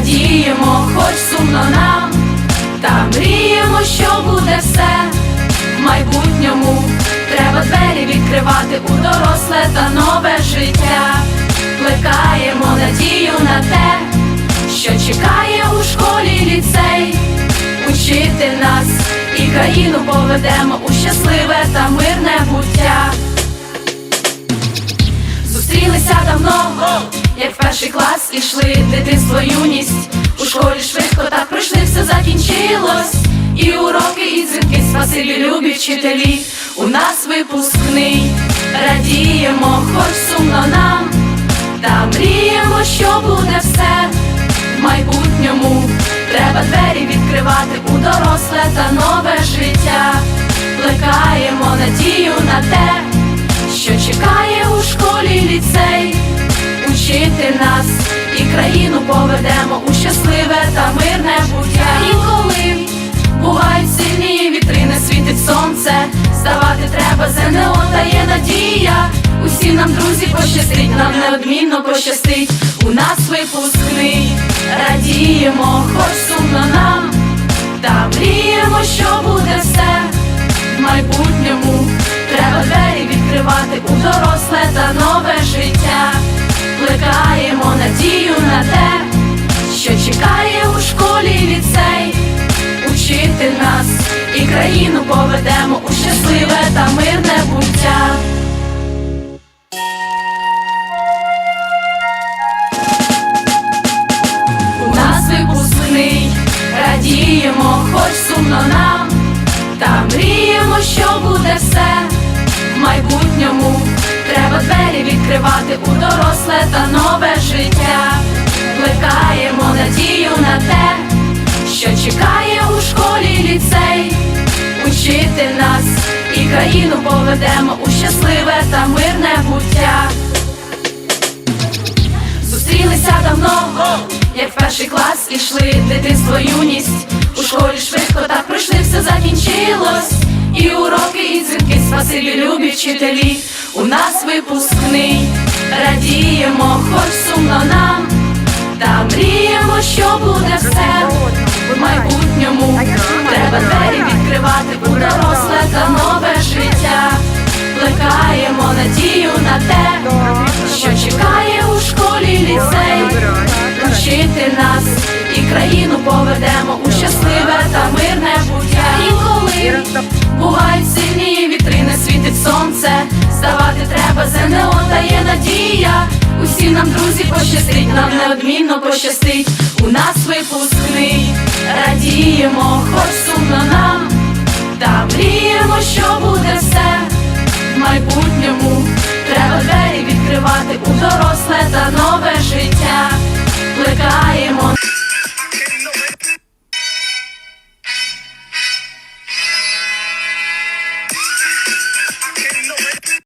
радіємо, хоч сумно нам, та мріємо, що буде все в майбутньому. Треба двері відкривати у доросле та нове життя. Плекаємо надію на те, що чекає у школі ліцей, учити нас і країну поведемо у щасливе та мирне буття. Зустрілися давно, як в перший клас ішли дитинство, юність. У школі швидко так пройшли, все закінчилось. І уроки, і дзвінки, спасибі, любі вчителі. У нас випускний, радіємо, хоч сумно нам, та мріємо, що буде все в майбутньому. Треба двері відкривати у доросле та нове життя. Поведемо у щасливе та мирне буття. І коли бувають сильні вітрини, світить сонце, ставати треба ЗНО та є надія. Усім нам, друзі, пощастить, нам неодмінно пощастить. У нас випускний, радіємо, хоч сумно нам, країну поведемо у щасливе та мирне буття. У нас випускний, радіємо, хоч сумно нам, та мріємо, що буде все в майбутньому. Треба двері відкривати у доросле країну поведемо у щасливе та мирне буття. Зустрілися давно, як в перший клас ішли дитинство, юність. У школі швидко так пройшли, все закінчилось. І уроки, і дзвінки, спасибі, любі вчителі. У нас випускний, радіємо, хоч сумно нам, та мріємо, що буде все в майбутньому. Мирне буття. Інколи бувають сильні вітрини, світить сонце, ставати треба ЗНО та є надія. Усім нам, друзі, пощастить, нам неодмінно пощастить. У нас випускний, радіємо, хоч сумно нам, та мріємо, що буде все в майбутньому.